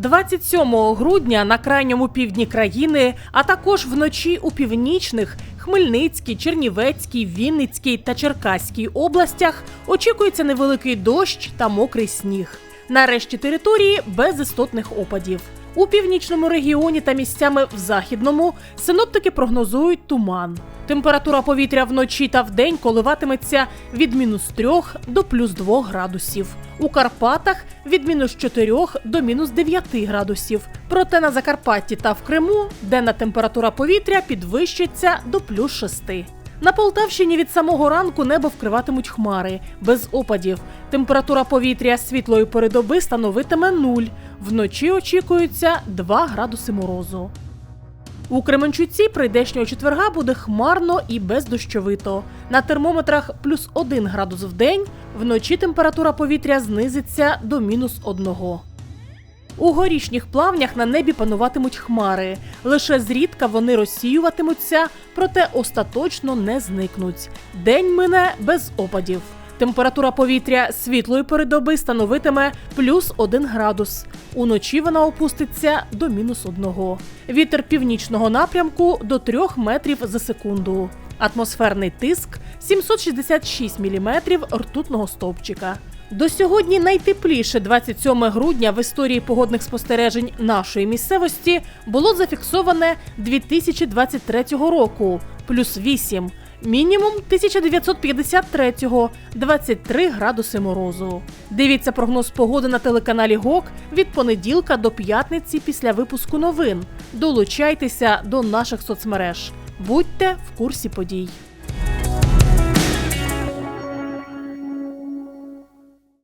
27 грудня на крайньому півдні країни, а також вночі у північних Хмельницькій, Чернівецькій, Вінницькій та Черкаській областях очікується невеликий дощ та мокрий сніг. На решті території без істотних опадів. У північному регіоні та місцями в західному синоптики прогнозують туман. Температура повітря вночі та вдень коливатиметься від мінус 3 до плюс 2 градусів. У Карпатах від мінус 4 до мінус 9 градусів. Проте на Закарпатті та в Криму денна температура повітря підвищиться до плюс 6. На Полтавщині від самого ранку небо вкриватимуть хмари без опадів. Температура повітря світлої передоби становитиме 0. Вночі очікується 2 градуси морозу. У Кременчуці прийдешнього четверга буде хмарно і бездощовито. На термометрах плюс 1 градус в день, вночі температура повітря знизиться до мінус 1. У горішніх плавнях на небі пануватимуть хмари. Лише зрідка вони розсіюватимуться, проте остаточно не зникнуть. День мине без опадів. Температура повітря світлої передоби становитиме плюс 1 градус. Уночі вона опуститься до мінус 1. Вітер північного напрямку до 3 метрів за секунду. Атмосферний тиск 766 міліметрів ртутного стовпчика. До сьогодні найтепліше 27 грудня в історії погодних спостережень нашої місцевості було зафіксоване 2023 року плюс 8, мінімум 1953 23 градуси морозу. Дивіться прогноз погоди на телеканалі ГОК від понеділка до п'ятниці після випуску новин. Долучайтеся до наших соцмереж. Будьте в курсі подій.